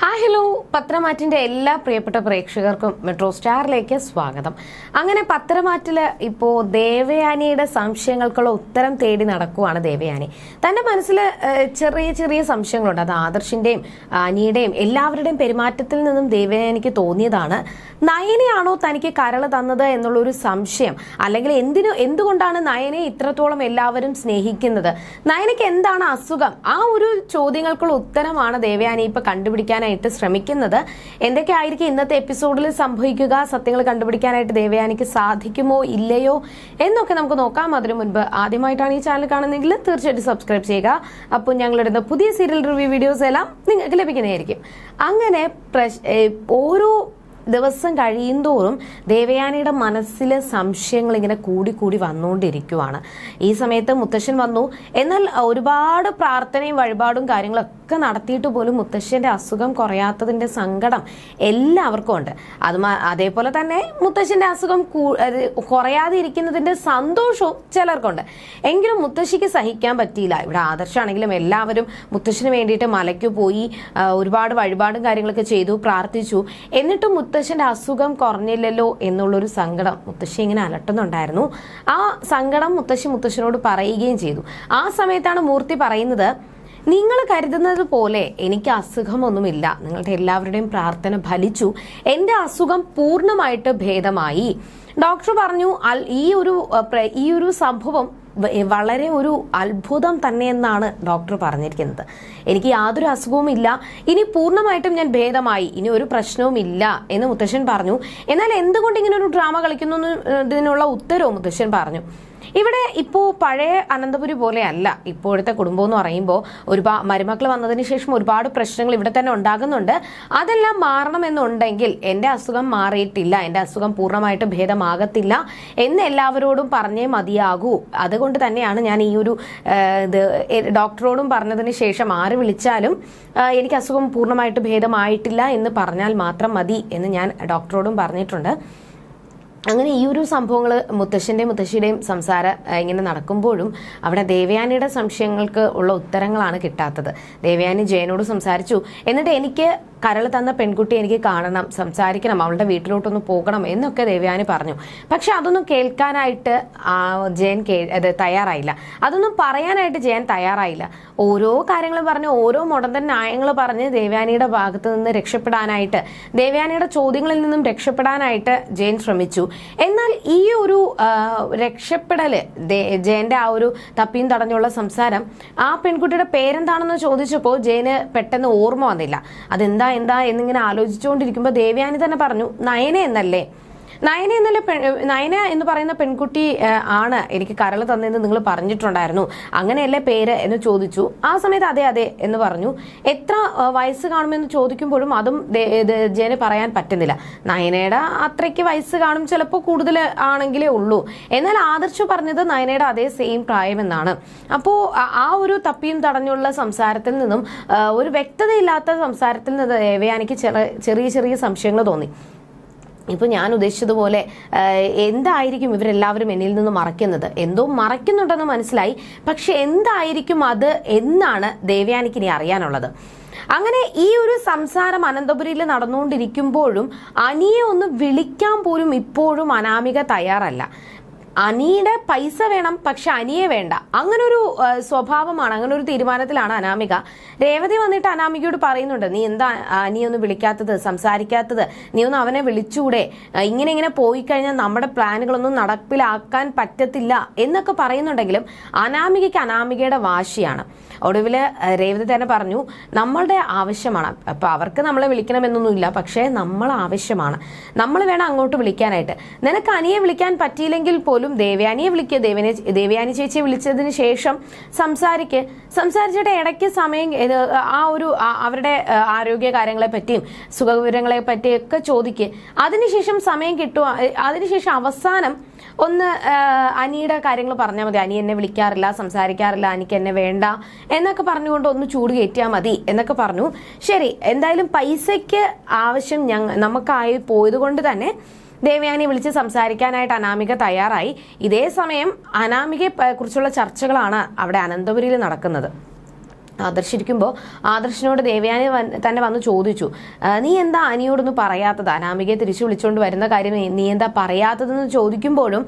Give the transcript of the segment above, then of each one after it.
Hi hello പത്രമാറ്റിന്റെ എല്ലാ പ്രിയപ്പെട്ട പ്രേക്ഷകർക്കും മെട്രോ സ്റ്റാറിലേക്ക് സ്വാഗതം. അങ്ങനെ പത്രമാറ്റിൽ ഇപ്പോ ദേവയാനിയുടെ സംശയങ്ങൾക്കുള്ള ഉത്തരം തേടി നടക്കുവാണ് ദേവയാനി. തന്റെ മനസ്സിൽ ചെറിയ ചെറിയ സംശയങ്ങളുണ്ട്. അത് ആദർശിന്റെയും അനിയുടെയും എല്ലാവരുടെയും പെരുമാറ്റത്തിൽ നിന്നും ദേവയാനിക്ക് തോന്നിയതാണ്. നയനയാണോ തനിക്ക് കരൾ തന്നത് എന്നുള്ളൊരു സംശയം? അല്ലെങ്കിൽ എന്തിനു എന്തുകൊണ്ടാണ് നയനെ ഇത്രത്തോളം എല്ലാവരും സ്നേഹിക്കുന്നത്? നയനയ്ക്ക് എന്താണ് അസുഖം? ആ ഒരു ചോദ്യങ്ങൾക്കുള്ള ഉത്തരമാണ് ദേവയാനി ഇപ്പൊ കണ്ടുപിടിക്കാനായിട്ട് ശ്രമിക്കുന്നത്. എന്തൊക്കെയായിരിക്കും ഇന്നത്തെ എപ്പിസോഡിൽ സംഭവിക്കുക? സത്യങ്ങൾ കണ്ടുപിടിക്കാനായിട്ട് ദേവയാനിക്ക് സാധിക്കുമോ ഇല്ലയോ എന്നൊക്കെ നമുക്ക് നോക്കാം. അതിനു മുൻപ് ആദ്യമായിട്ടാണ് ഈ ചാനൽ കാണുന്നതെങ്കിൽ തീർച്ചയായിട്ടും സബ്സ്ക്രൈബ് ചെയ്യുക. അപ്പോൾ ഞങ്ങളിടുന്ന പുതിയ സീരിയൽ റിവ്യൂ വീഡിയോസ് എല്ലാം നിങ്ങൾക്ക് ലഭിക്കുന്നതായിരിക്കും. അങ്ങനെ ഓരോ ദിവസം കഴിയുന്തോറും ദേവയാനിയുടെ മനസ്സിലെ സംശയങ്ങൾ ഇങ്ങനെ കൂടി കൂടി വന്നുകൊണ്ടിരിക്കുവാണ്. ഈ സമയത്ത് മുത്തശ്ശൻ വന്നു. എന്നാൽ ഒരുപാട് പ്രാർത്ഥനയും വഴിപാടും കാര്യങ്ങളൊക്കെ നടത്തിയിട്ട് പോലും മുത്തശ്ശന്റെ അസുഖം കുറയാത്തതിന്റെ സങ്കടം എല്ലാവർക്കും ഉണ്ട്. അത് അതേപോലെ തന്നെ മുത്തശ്ശന്റെ അസുഖം കുറയാതെ ഇരിക്കുന്നതിന്റെ സന്തോഷവും ചിലർക്കുണ്ട്. എങ്കിലും മുത്തശ്ശിക്ക് സഹിക്കാൻ പറ്റിയില്ല. ഇവിടെ ആദർശമാണെങ്കിലും എല്ലാവരും മുത്തശ്ശന് വേണ്ടിയിട്ട് മലയ്ക്ക് പോയി ഒരുപാട് വഴിപാടും കാര്യങ്ങളൊക്കെ ചെയ്തു പ്രാർത്ഥിച്ചു. എന്നിട്ടും മുത്തശ്ശന്റെ അസുഖം കുറഞ്ഞില്ലല്ലോ എന്നുള്ളൊരു സങ്കടം മുത്തശ്ശി ഇങ്ങനെ അലട്ടുന്നുണ്ടായിരുന്നു. ആ സങ്കടം മുത്തശ്ശി മുത്തശ്ശനോട് പറയുകയും ചെയ്തു. ആ സമയത്താണ് മൂർത്തി പറയുന്നത് നിങ്ങൾ കരുതുന്നത് പോലെ എനിക്ക് അസുഖമൊന്നുമില്ല. നിങ്ങളുടെ എല്ലാവരുടെയും പ്രാർത്ഥന ഫലിച്ചു. എന്റെ അസുഖം പൂർണമായിട്ട് ഭേദമായി. ഡോക്ടർ പറഞ്ഞു ഈ ഒരു ഈ ഒരു സംഭവം വളരെ ഒരു അത്ഭുതം തന്നെയെന്നാണ് ഡോക്ടർ പറഞ്ഞിരിക്കുന്നത്. എനിക്ക് യാതൊരു അസുഖവും ഇല്ല. ഇനി പൂർണമായിട്ടും ഞാൻ ഭേദമായി. ഇനി ഒരു പ്രശ്നവും ഇല്ല എന്ന് മുത്തശ്ശൻ പറഞ്ഞു. എന്നാൽ എന്തുകൊണ്ട് ഇങ്ങനെ ഒരു ഡ്രാമ കളിക്കുന്നു എന്നതിനുള്ള ഉത്തരവും മുത്തശ്ശൻ പറഞ്ഞു. ഇവിടെ ഇപ്പോൾ പഴയ അനന്തപുരി പോലെയല്ല. ഇപ്പോഴത്തെ കുടുംബം എന്ന് പറയുമ്പോൾ ഒരുപാട് മരുമക്കൾ വന്നതിന് ശേഷം ഒരുപാട് പ്രശ്നങ്ങൾ ഇവിടെ തന്നെ ഉണ്ടാകുന്നുണ്ട്. അതെല്ലാം മാറണമെന്നുണ്ടെങ്കിൽ എന്റെ അസുഖം മാറിയിട്ടില്ല എന്റെ അസുഖം പൂർണമായിട്ട് ഭേദമാകത്തില്ല എന്ന് എല്ലാവരോടും പറഞ്ഞേ മതിയാകൂ. അതുകൊണ്ട് തന്നെയാണ് ഞാൻ ഈ ഒരു ഇത് ഡോക്ടറോടും പറഞ്ഞതിന് ശേഷം ആര് വിളിച്ചാലും എനിക്ക് അസുഖം പൂർണമായിട്ട് ഭേദമായിട്ടില്ല എന്ന് പറഞ്ഞാൽ മാത്രം മതി എന്ന് ഞാൻ ഡോക്ടറോടും പറഞ്ഞിട്ടുണ്ട്. അങ്ങനെ ഈ ഒരു സംഭവങ്ങൾ മുത്തശ്ശന്റെയും മുത്തശ്ശിയുടെയും സംസാരം ഇങ്ങനെ നടക്കുമ്പോഴും അവിടെ ദേവയാനിയുടെ സംശയങ്ങൾക്ക് ഉള്ള ഉത്തരങ്ങളാണ് കിട്ടാത്തത്. ദേവയാനി ജയനോട് സംസാരിച്ചു. എന്നിട്ട് എനിക്ക് കരൾ തന്ന പെൺകുട്ടി എനിക്ക് കാണണം സംസാരിക്കണം അവളുടെ വീട്ടിലോട്ടൊന്ന് പോകണം എന്നൊക്കെ ദേവയാനി പറഞ്ഞു. പക്ഷെ അതൊന്നും കേൾക്കാനായിട്ട് ജയൻ അത് തയ്യാറായില്ല. അതൊന്നും പറയാനായിട്ട് ജയൻ തയ്യാറായില്ല. ഓരോ കാര്യങ്ങളും പറഞ്ഞ് ഓരോ മുടന്തൻ ന്യായങ്ങൾ പറഞ്ഞ് ദേവയാനിയുടെ ഭാഗത്ത് നിന്ന് രക്ഷപ്പെടാനായിട്ട് ദേവയാനിയുടെ ചോദ്യങ്ങളിൽ നിന്നും രക്ഷപ്പെടാനായിട്ട് ജയൻ ശ്രമിച്ചു. എന്നാൽ ഈ ഒരു രക്ഷപ്പെടൽ ജയന്റെ ആ ഒരു തപ്പിയും തടഞ്ഞുള്ള സംസാരം ആ പെൺകുട്ടിയുടെ പേരെന്താണെന്ന് ചോദിച്ചപ്പോൾ ജയന് പെട്ടെന്ന് ഓർമ്മ വന്നില്ല. അതെന്താ എന്താ എന്താ എന്നിങ്ങനെ ആലോചിച്ചുകൊണ്ടിരിക്കുമ്പോൾ ദേവയാനി തന്നെ പറഞ്ഞു നയനെ എന്നല്ലേ? നയന എന്നുള്ള നയന എന്ന് പറയുന്ന പെൺകുട്ടി ആണ് എനിക്ക് കരൾ തന്നെന്ന് നിങ്ങൾ പറഞ്ഞിട്ടുണ്ടായിരുന്നു. അങ്ങനെയല്ലേ പേര് എന്ന് ചോദിച്ചു. ആ സമയത്ത് അതെ അതെ എന്ന് പറഞ്ഞു. എത്ര വയസ്സ് കാണുമെന്ന് ചോദിക്കുമ്പോഴും അതും ജയന് പറയാൻ പറ്റുന്നില്ല. നയനയുടെ അത്രയ്ക്ക് വയസ്സ് കാണും ചിലപ്പോൾ കൂടുതൽ ആണെങ്കിലേ ഉള്ളൂ. എന്നാൽ ആദർശ് പറഞ്ഞത് നയനയുടെ അതേ സെയിം പ്രായമെന്നാണ്. അപ്പോൾ ആ ഒരു തപ്പിയും തടഞ്ഞുള്ള സംസാരത്തിൽ നിന്നും ഒരു വ്യക്തതയില്ലാത്ത സംസാരത്തിൽ നിന്ന് ദേവയാനിക്ക് ചെറിയ ചെറിയ സംശയങ്ങൾ തോന്നി. ഇപ്പൊ ഞാൻ ഉദ്ദേശിച്ചതുപോലെ എന്തായിരിക്കും ഇവരെല്ലാവരും എന്നിൽ നിന്ന് മറയ്ക്കുന്നത്? എന്തോ മറയ്ക്കുന്നുണ്ടെന്ന് മനസ്സിലായി. പക്ഷെ എന്തായിരിക്കും അത് എന്നാണ് ദേവയാനിക്ക് ഇനി അറിയാനുള്ളത്. അങ്ങനെ ഈ ഒരു സംസാരം അനന്തപുരിയിൽ നടന്നുകൊണ്ടിരിക്കുമ്പോഴും അനിയെ ഒന്ന് വിളിക്കാൻ പോലും ഇപ്പോഴും അനാമിക തയ്യാറല്ല. അനിയുടെ പൈസ വേണം പക്ഷെ അനിയെ വേണ്ട. അങ്ങനൊരു സ്വഭാവമാണ് അങ്ങനെ ഒരു തീരുമാനത്തിലാണ് അനാമിക. രേവതി വന്നിട്ട് അനാമികയോട് പറയുന്നുണ്ട് നീ എന്താ അനിയൊന്നും വിളിക്കാത്തത് സംസാരിക്കാത്തത്? നീ ഒന്ന് അവനെ വിളിച്ചൂടെ? ഇങ്ങനെ ഇങ്ങനെ പോയി കഴിഞ്ഞാൽ നമ്മുടെ പ്ലാനുകളൊന്നും നടപ്പിലാക്കാൻ പറ്റത്തില്ല എന്നൊക്കെ പറയുന്നുണ്ടെങ്കിലും അനാമികയ്ക്ക് അനാമികയുടെ വാശിയാണ്. ഒടുവിൽ രേവതി തന്നെ പറഞ്ഞു നമ്മളുടെ ആവശ്യമാണ്. അപ്പൊ അവർക്ക് നമ്മളെ വിളിക്കണമെന്നൊന്നുമില്ല പക്ഷേ നമ്മൾ ആവശ്യമാണ്. നമ്മൾ വേണം അങ്ങോട്ട് വിളിക്കാനായിട്ട്. നിനക്ക് അനിയെ വിളിക്കാൻ പറ്റിയില്ലെങ്കിൽ പോലും ദേവയാനിയെ വിളിക്കുക ദേവനെ ദേവയാനി ചേച്ചിയെ വിളിച്ചതിന് ശേഷം സംസാരിക്ക് സംസാരിച്ചിട്ട് ഇടയ്ക്ക് സമയം ആ ഒരു അവരുടെ ആരോഗ്യ കാര്യങ്ങളെ പറ്റിയും സുഖവിവരങ്ങളെ പറ്റിയൊക്കെ ചോദിക്കുക. അതിനുശേഷം സമയം കിട്ടുക അതിനുശേഷം അവസാനം ഒന്ന് അനിയുടെ കാര്യങ്ങൾ പറഞ്ഞാൽ മതി. അനി എന്നെ വിളിക്കാറില്ല സംസാരിക്കാറില്ല അനിക്ക് എന്നെ വേണ്ട എന്നൊക്കെ പറഞ്ഞുകൊണ്ട് ഒന്ന് ചൂട് കയറ്റിയാൽ മതി എന്നൊക്കെ പറഞ്ഞു. ശരി എന്തായാലും പൈസയ്ക്ക് ആവശ്യം ഞങ്ങൾ നമുക്കായി പോയത് കൊണ്ട് തന്നെ ദേവയാനി വിളിച്ച് സംസാരിക്കാനായിട്ട് അനാമിക തയ്യാറായി. ഇതേ സമയം അനാമികയെ കുറിച്ചുള്ള ചർച്ചകളാണ് അവിടെ അനന്തപുരിയിൽ നടക്കുന്നത്. ആദർശിരിക്കുമ്പോൾ ആദർശിനോട് ദേവയാനി തന്നെ വന്ന് ചോദിച്ചു നീ എന്താ അനിയോടൊന്ന് പറയാത്തത്? അനാമികയെ തിരിച്ചു വിളിച്ചുകൊണ്ട് വരുന്ന കാര്യം നീ- എന്താ പറയാത്തതെന്ന് ചോദിക്കുമ്പോഴും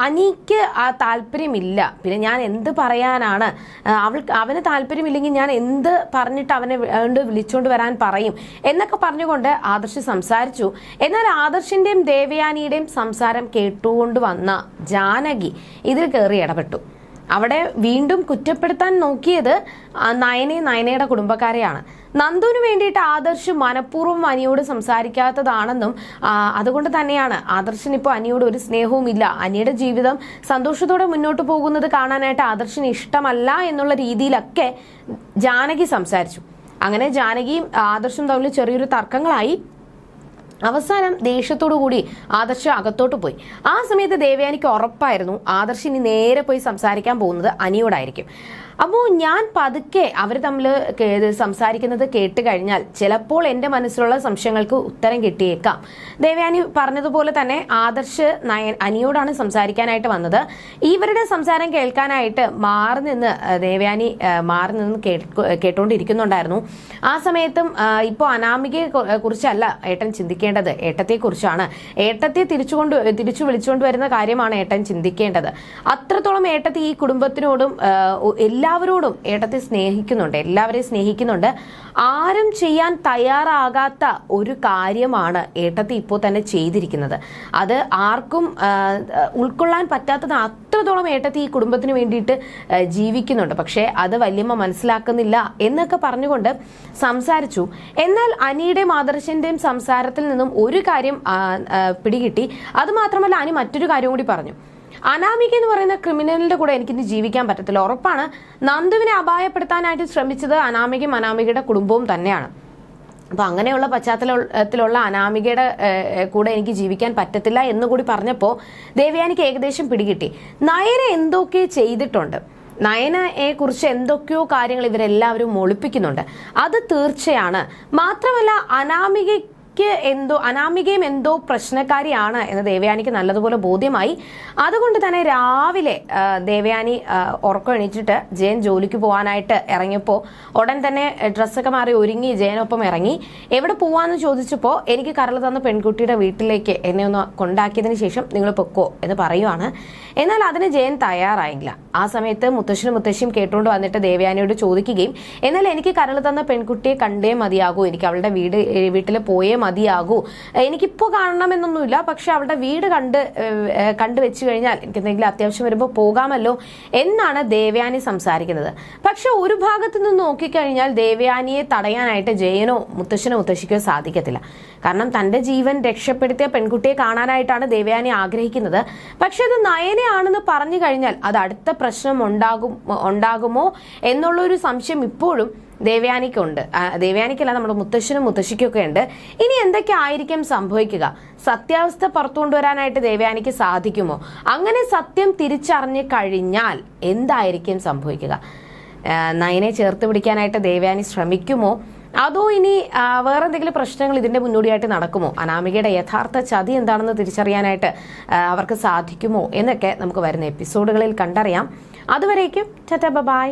അനിക്ക് ആ താല്പര്യമില്ല. പിന്നെ ഞാൻ എന്ത് പറയാനാണ്? അവൾ അവന് താല്പര്യമില്ലെങ്കിൽ ഞാൻ എന്ത് പറഞ്ഞിട്ട് അവനെ വിളിച്ചുകൊണ്ട് വരാൻ പറയും? എന്നൊക്കെ പറഞ്ഞുകൊണ്ട് ആദർശ് സംസാരിച്ചു. എന്നാൽ ആദർശിന്റെയും ദേവയാനിയുടെയും സംസാരം കേട്ടുകൊണ്ട് വന്ന ജാനകി ഇതിൽ കയറി ഇടപെട്ടു. അവിടെ വീണ്ടും കുറ്റപ്പെടുത്താൻ നോക്കിയത് നയനെ നയനയുടെ കുടുംബക്കാരെയാണ്. നന്ദുവിന് വേണ്ടിയിട്ട് ആദർശ് മനഃപൂർവം അനിയോട് സംസാരിക്കാത്തതാണെന്നും അതുകൊണ്ട് തന്നെയാണ് ആദർശിന് ഇപ്പോൾ അനിയോട് ഒരു സ്നേഹവും ഇല്ല. അനിയുടെ ജീവിതം സന്തോഷത്തോടെ മുന്നോട്ട് പോകുന്നത് കാണാനായിട്ട് ആദർശിന് ഇഷ്ടമല്ല എന്നുള്ള രീതിയിലൊക്കെ ജാനകി സംസാരിച്ചു. അങ്ങനെ ജാനകിയും ആദർശും തമ്മിൽ ചെറിയൊരു തർക്കങ്ങളായി. അവസാനം കൂടി ആദർശ് അകത്തോട്ട് പോയി. ആ സമയത്ത് ദേവയാനിക്ക് ഉറപ്പായിരുന്നു ആദർശ് ഇനി നേരെ പോയി സംസാരിക്കാൻ പോകുന്നത് അനിയോടായിരിക്കും. അപ്പോൾ ഞാൻ പതുക്കെ അവർ തമ്മിൽ സംസാരിക്കുന്നത് കേട്ട് കഴിഞ്ഞാൽ ചിലപ്പോൾ എന്റെ മനസ്സിലുള്ള സംശയങ്ങൾക്ക് ഉത്തരം കിട്ടിയേക്കാം. ദേവയാനി പറഞ്ഞതുപോലെ തന്നെ ആദർശ് നയൻ അനിയോടാണ് സംസാരിക്കാനായിട്ട് വന്നത്. ഇവരുടെ സംസാരം കേൾക്കാനായിട്ട് മാറി നിന്ന് ദേവയാനി മാറി നിന്ന് കേട്ടുകൊണ്ടിരിക്കുന്നുണ്ടായിരുന്നു ആ സമയത്തും ഇപ്പോൾ അനാമികയെ കുറിച്ചല്ല ഏട്ടൻ ചിന്തിക്കേണ്ടത്. ഏട്ടത്തെ കുറിച്ചാണ് ഏട്ടത്തെ തിരിച്ചുകൊണ്ട് തിരിച്ചു വിളിച്ചുകൊണ്ട് വരുന്ന കാര്യമാണ് ഏട്ടൻ ചിന്തിക്കേണ്ടത്. അത്രത്തോളം ഏട്ടത്തെ ഈ കുടുംബത്തിനോടും ഒ- എല്ലാവരോടും ഏട്ടത്തെ സ്നേഹിക്കുന്നുണ്ട് എല്ലാവരെയും സ്നേഹിക്കുന്നുണ്ട്. ആരും ചെയ്യാൻ തയ്യാറാകാത്ത ഒരു കാര്യമാണ് ഏട്ടത്തി ഇപ്പോൾ തന്നെ ചെയ്തിരിക്കുന്നത്. അത് ആർക്കും ഉൾക്കൊള്ളാൻ പറ്റാത്തത് അത്രത്തോളം ഏട്ടത്തി ഈ കുടുംബത്തിന് വേണ്ടിയിട്ട് ജീവിക്കുന്നുണ്ട്. പക്ഷേ അത് വല്യമ്മ മനസ്സിലാക്കുന്നില്ല എന്നൊക്കെ പറഞ്ഞുകൊണ്ട് സംസാരിച്ചു. എന്നാൽ അനിയുടെയും ആദർശന്റെയും സംസാരത്തിൽ നിന്നും ഒരു കാര്യം പിടികിട്ടി. അത് മാത്രമല്ല അനി മറ്റൊരു കാര്യം കൂടി പറഞ്ഞു. അനാമിക എന്ന് പറയുന്ന ക്രിമിനലിന്റെ കൂടെ എനിക്കിന്ന് ജീവിക്കാൻ പറ്റത്തില്ല. ഉറപ്പാണ്. നന്ദുവിനെ അപായപ്പെടുത്താനായിട്ട് ശ്രമിച്ചത് അനാമികയും അനാമികയുടെ കുടുംബവും തന്നെയാണ്. അപ്പൊ അങ്ങനെയുള്ള പശ്ചാത്തലത്തിലുള്ള അനാമികയുടെ കൂടെ എനിക്ക് ജീവിക്കാൻ പറ്റത്തില്ല എന്ന് കൂടി പറഞ്ഞപ്പോൾ ദേവയാനിക്ക് ഏകദേശം പിടികിട്ടി. നയന എന്തൊക്കെ ചെയ്തിട്ടുണ്ട്? നയനയെ കുറിച്ച് എന്തൊക്കെയോ കാര്യങ്ങൾ ഇവരെല്ലാവരും ഒളിപ്പിക്കുന്നുണ്ട്. അത് തീർച്ചയാണ്. മാത്രമല്ല അനാമികയ്ക്ക് എന്തോ അനാമികയും എന്തോ പ്രശ്നക്കാരിയാണ് എന്ന് ദേവയാനിക്ക് നല്ലതുപോലെ ബോധ്യമായി. അതുകൊണ്ട് തന്നെ രാവിലെ ദേവയാനി ഉറക്കം എണീറ്റിട്ട് ജയൻ ജോലിക്ക് പോകാനായിട്ട് ഇറങ്ങിയപ്പോൾ ഉടൻ തന്നെ ഡ്രസ്സൊക്കെ മാറി ഒരുങ്ങി ജയനൊപ്പം ഇറങ്ങി. എവിടെ പോവാന്ന് ചോദിച്ചപ്പോൾ എനിക്ക് കരൾ തന്ന പെൺകുട്ടിയുടെ വീട്ടിലേക്ക് എന്നെ ഒന്ന് കൊണ്ടാക്കിയതിന് ശേഷം നിങ്ങൾ പൊക്കോ എന്ന് പറയുവാണ്. എന്നാൽ അതിന് ജയൻ തയ്യാറായില്ല. ആ സമയത്ത് മുത്തശ്ശനും മുത്തശ്ശിയും കേട്ടുകൊണ്ട് വന്നിട്ട് ദേവയാനിയോട് ചോദിക്കുകയും എന്നാൽ എനിക്ക് കരൾ തന്ന പെൺകുട്ടിയെ കണ്ടേ മതിയാകൂ. എനിക്ക് അവളുടെ വീട് വീട്ടിൽ പോയേ മതിയാകൂ. എനിക്കിപ്പോൾ കാണണമെന്നൊന്നുമില്ല. പക്ഷെ അവളുടെ വീട് കണ്ട് കണ്ടു വെച്ച് കഴിഞ്ഞാൽ എനിക്ക് എന്തെങ്കിലും അത്യാവശ്യം വരുമ്പോൾ പോകാമല്ലോ എന്നാണ് ദേവയാനി സംസാരിക്കുന്നത്. പക്ഷെ ഒരു ഭാഗത്ത് നിന്ന് നോക്കിക്കഴിഞ്ഞാൽ ദേവയാനിയെ തടയാനായിട്ട് ജയനോ മുത്തശ്ശനോ മുത്തശ്ശിക്കോ സാധിക്കത്തില്ല. കാരണം തന്റെ ജീവൻ രക്ഷപ്പെടുത്തിയ പെൺകുട്ടിയെ കാണാനായിട്ടാണ് ദേവയാനി ആഗ്രഹിക്കുന്നത്. പക്ഷെ അത് നയനയാണെന്ന് പറഞ്ഞു കഴിഞ്ഞാൽ അത് അടുത്ത പ്രശ്നം ഉണ്ടാകും ഉണ്ടാകുമോ എന്നുള്ളൊരു സംശയം ഇപ്പോഴും ദേവയാനിക്കുണ്ട്. ദേവ്യാനിക്കല്ല നമ്മുടെ മുത്തശ്ശനും മുത്തശ്ശിക്കൊക്കെ ഉണ്ട്. ഇനി എന്തൊക്കെ ആയിരിക്കും സംഭവിക്കുക? സത്യാവസ്ഥ പുറത്തു കൊണ്ടുവരാനായിട്ട് ദേവയാനിക്ക് സാധിക്കുമോ? അങ്ങനെ സത്യം തിരിച്ചറിഞ്ഞു കഴിഞ്ഞാൽ എന്തായിരിക്കും സംഭവിക്കുക? നയനെ ചേർത്ത് പിടിക്കാനായിട്ട് ദേവയാനി ശ്രമിക്കുമോ? അതോ ഇനി വേറെ എന്തെങ്കിലും പ്രശ്നങ്ങൾ ഇതിന്റെ മുന്നോടിയായിട്ട് നടക്കുമോ? അനാമികയുടെ യഥാർത്ഥ ചതി എന്താണെന്ന് തിരിച്ചറിയാനായിട്ട് അവർക്ക് സാധിക്കുമോ? എന്നൊക്കെ നമുക്ക് വരുന്ന എപ്പിസോഡുകളിൽ കണ്ടറിയാം. അതുവരേക്കും ചറ്റ ബൈ